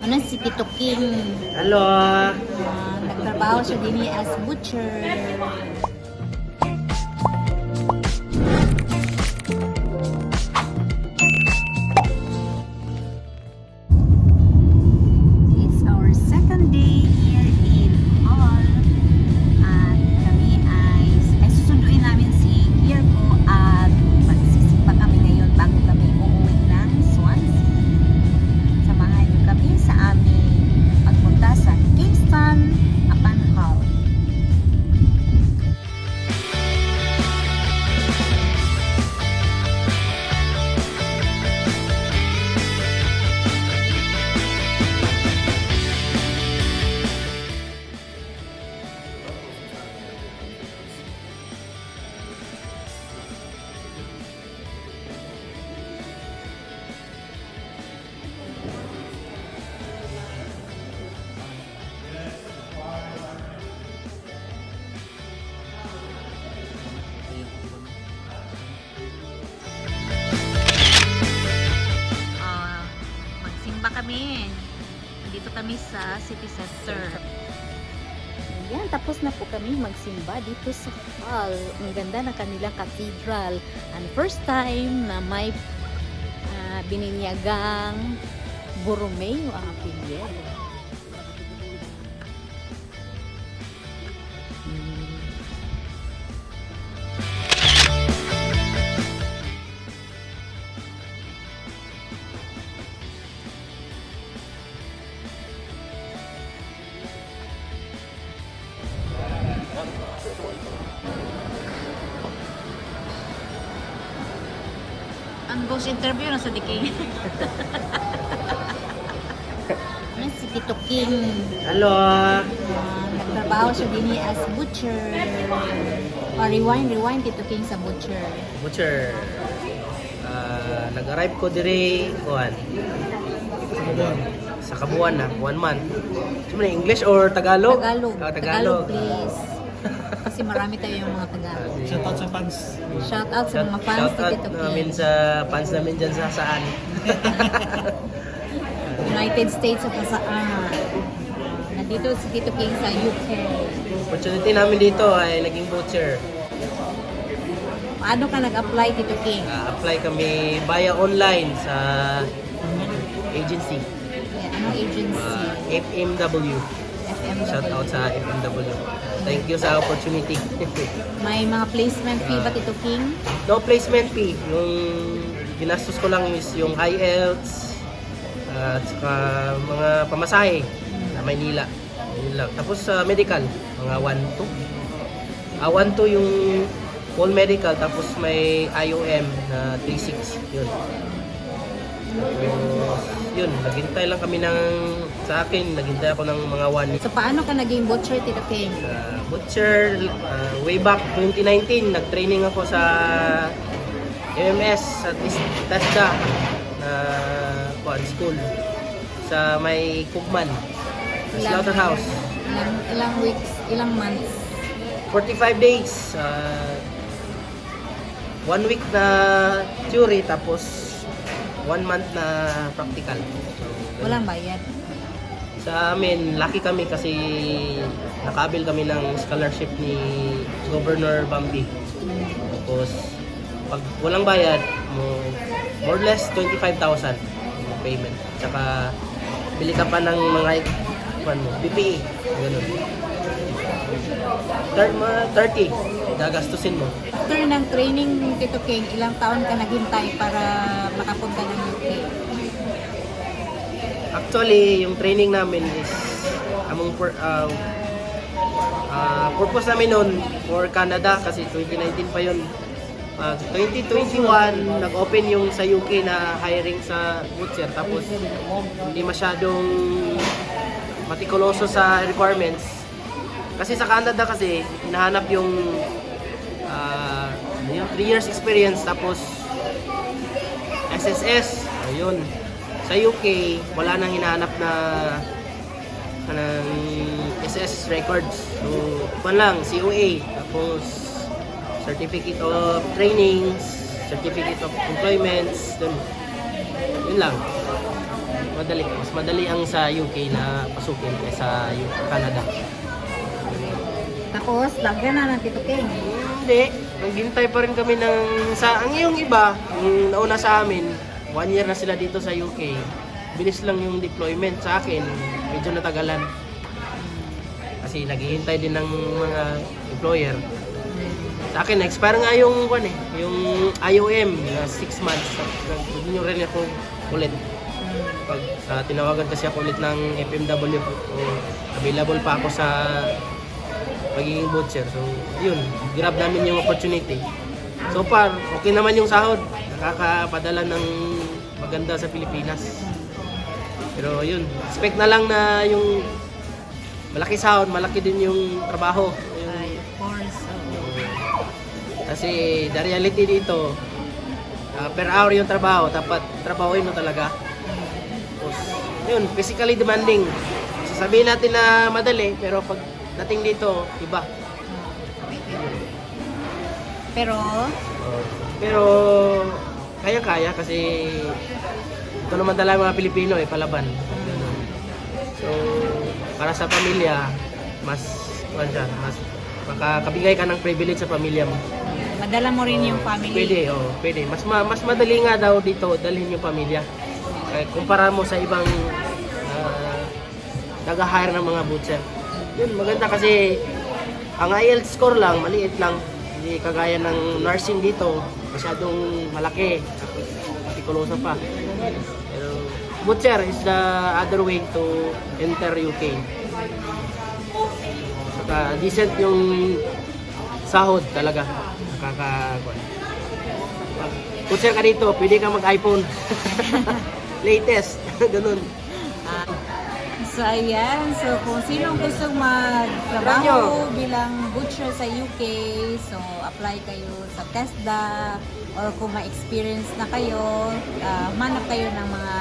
Ano si Tito Kim? Hello. Ah, nagtrabaho siya din as butcher. Sa City Center. Ayan, tapos na po kami magsimba dito sa hall. Ang ganda ng kanilang cathedral. And first time na may ah, bininyagang Borromeo ang apelyido. Ghost interview na sa diking. ano si Tito King? Hello. Ah, nagtrabaho siya din as butcher. O rewind, rewind Tito King sa butcher. Butcher. Ah, nag-arrive ko dire kuan. Sa Kabuan na, one month. Sino na English or Tagalog? Tagalog. Ah, Tagalog. please. Kasi marami tayo yung mga. Ah, Shout out sa fans. Shout out sa mga fans shout out namin sa fans namin dyan sa saan. United States of Asaan. Nandito si Tito King sa UK. Opportunity namin dito ay naging butcher. Paano ka nag-apply Tito King? Ah, apply kami via online sa agency. Eh, anong agency? Ah, FMW. Shout out sa FMW. Thank you sa opportunity. May mga placement fee ba Tito King? no placement fee. Yung ginastos ko lang is yung IELTS at saka mga pamasahe sa Maynila. Yun lang. Tapos sa medical, mga 1-2. Ah, 1-2 yung full medical tapos may IOM na 3-6. Yun. Tapos, yun, naghintay lang kami ng sa akin, naghintay ako ng mga 1 So paano ka naging butcher Tito King? Uh, butcher, uh, way back 2019, nag-training ako sa MMS at TESDA na kuan school sa may Kugman, Slaughterhouse. Ilang, ilang weeks, ilang months? 45 days. Uh, one week na theory tapos one month na practical. Walang bayad. Sa amin, lucky kami kasi nakabil kami ng scholarship ni Governor Bambi. Tapos, pag walang bayad, mo, more or less 25,000 yung payment. Tsaka, bili ka pa ng mga kwan mo, BPE. Ganun. Third, mga 30, gagastusin mo. After ng training Tito King, ilang taon ka naghintay para makapunta ng UK? Actually, yung training namin is among per, uh, uh, purpose namin noon for Canada kasi 2019 pa yun. Uh, 2021, nag-open yung sa UK na hiring sa butcher tapos hindi masyadong matikuloso sa requirements. Kasi sa Canada kasi, hinahanap yung uh, yung 3 years experience tapos SSS, ayun. Sa UK, wala nang hinahanap na ng SS records. So, kung lang, COA. Tapos, Certificate of Trainings, Certificate of Employments, dun. Yun lang. madali. Mas madali ang sa UK na pasukin kaysa yung Canada. Tapos, lagyan na ng Tito King. Hindi. Naghintay pa rin kami ng... Sa, ang yung iba, yung nauna sa amin, one year na sila dito sa UK. Bilis lang yung deployment. Sa akin, medyo natagalan. Kasi naghihintay din ng mga employer. Sa akin, expire nga yung, kwan eh, yung IOM na 6 months. Hindi nyo rin ako ulit. Pag sa tinawagan kasi ako ulit ng FMW o available pa ako sa pagiging butcher. So, yun, grab namin yung opportunity. So far, okay naman yung sahod. Nakakapadala ng maganda sa Pilipinas. Pero yun, expect na lang na yung malaki sahod, malaki din yung trabaho. Yung, Ay, of course. kasi the reality dito, ah, per hour yung trabaho, dapat trabahoin mo talaga. Tapos, yun, physically demanding. Sasabihin natin na madali, pero pag dating dito, iba. Pero, Pero, kaya-kaya kasi ito naman talaga mga Pilipino eh, palaban. So, para sa pamilya, mas, ano siya, mas makakabigay ka ng privilege sa pamilya mo. madala mo rin yung family. Pwede, oh, pwede. Mas ma- mas madali nga daw dito dalhin yung pamilya. Eh, kumpara mo sa ibang uh, nag-hire ng mga butcher. Yun, maganda kasi ang IELTS score lang, maliit lang. Hindi kagaya ng nursing dito, masyadong malaki. Patikulosa pa. Pero butcher is the other way to enter UK. Saka decent yung sahod talaga. Nakaka... Butcher ka dito, pwede ka mag-iPhone. Latest. Ganun. Ah, so, ayan. So, kung sino gustong magtrabaho bilang butcher sa UK, so, apply kayo sa TESDA or kung may experience na kayo, ah, manap kayo ng mga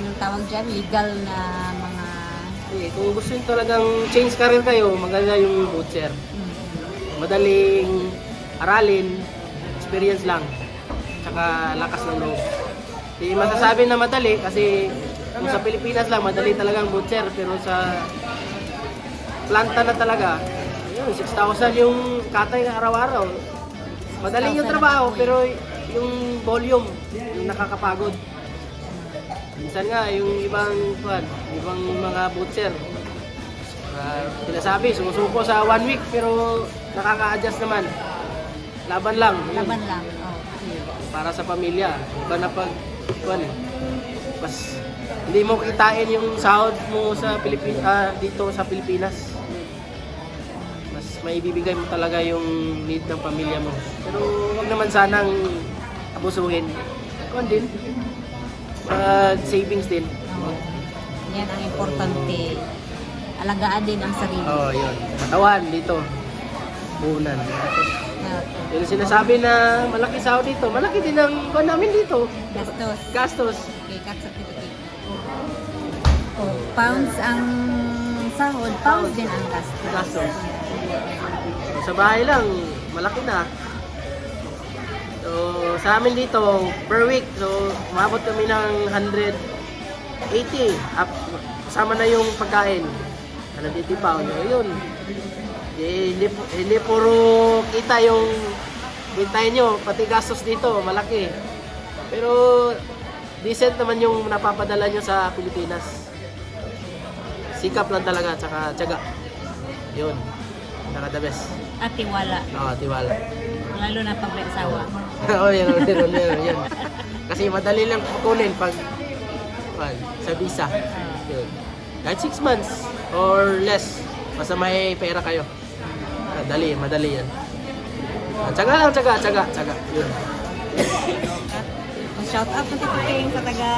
anong tawag dyan, legal na mga Eh, kung gusto nyo talagang change career kayo, maganda yung butcher. mm, Madaling aralin, experience lang. Tsaka lakas ng loob. Di masasabi na madali kasi kung sa Pilipinas lang, madali talagang butcher. Pero sa planta na talaga, yun, 6,000 yung katay na araw-araw. Madali yung trabaho, pero yung volume, yung nakakapagod. Minsan nga, yung ibang, kwan, ibang mga butcher, uh, sinasabi, sumusuko sa one week, pero nakaka-adjust naman. Laban lang. yun. laban lang. Oh. Para sa pamilya. Iba na pag, kwan, eh, mas, hindi mo kitain yung sahod mo sa Pilipinas, dito sa Pilipinas. Mas may bibigay mo talaga yung need ng pamilya mo. Pero wag naman sanang abusuhin. Kwan din. Mag savings din. Yan ang importante. Alagaan din ang sarili. Oh, yun. Katawan dito. Tapos, Ah, yung sinasabi na malaki sahod dito, malaki din ang kwan namin dito. gastos. Gastos. Cut sa titik. Oh, pounds ang sahod, pounds din ang gastos. Gastos. So, sa bahay lang, malaki na. So, sa amin dito, per week, so, umabot kami ng 180. Up, kasama na yung pagkain. 180 pounds. So, yun. Eh, hindi, hindi puro kita yung bintayin nyo, pati gastos dito, malaki. Pero, decent naman yung napapadala nyo sa Pilipinas. Sikap lang talaga, tsaka tiyaga. Yun. Saka the best. At tiwala. Oo, tiwala. Lalo na pag may asawa. Oo, yun, yun, yun, yun. Kasi madali lang kukunin pag, pag sa visa. Yun. Kahit 6 months or less, basta may pera kayo. Madali, madali yan. Ah, Tsaga lang, tsaga, tsaga, tsaga. Yun. Shout out na Tito King sa taga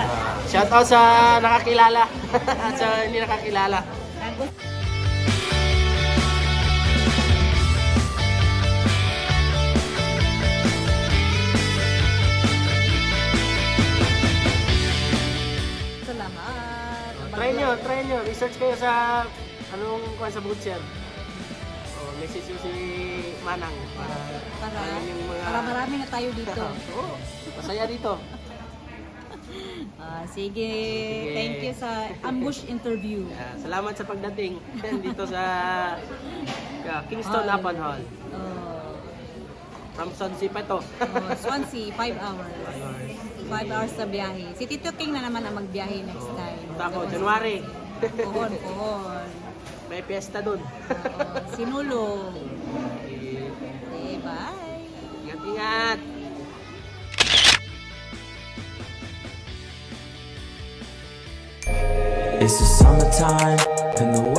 Shout out sa nakakilala. At sa hindi nakakilala. Try nyo, try nyo. Research kayo sa anong kuha sa butcher. Message si Manang para Para, ano yung mga para marami na tayo dito. Oo, masaya dito. Ah, sige. Sige. Thank you sa ambush interview. Ah, salamat sa pagdating dito sa ah, Kingston Hall. Upon Hall. Oh, From Swansea pa to. oh, Swansea, 5 hours. 5 hours sa biyahe. Si Tito King na naman ang magbiyahe next time. Punta ako, January. Pohon, pohon. May piyesta dun. Oo, sinulong. Eh, Okay, bye. Ingat-ingat! It's the summertime and the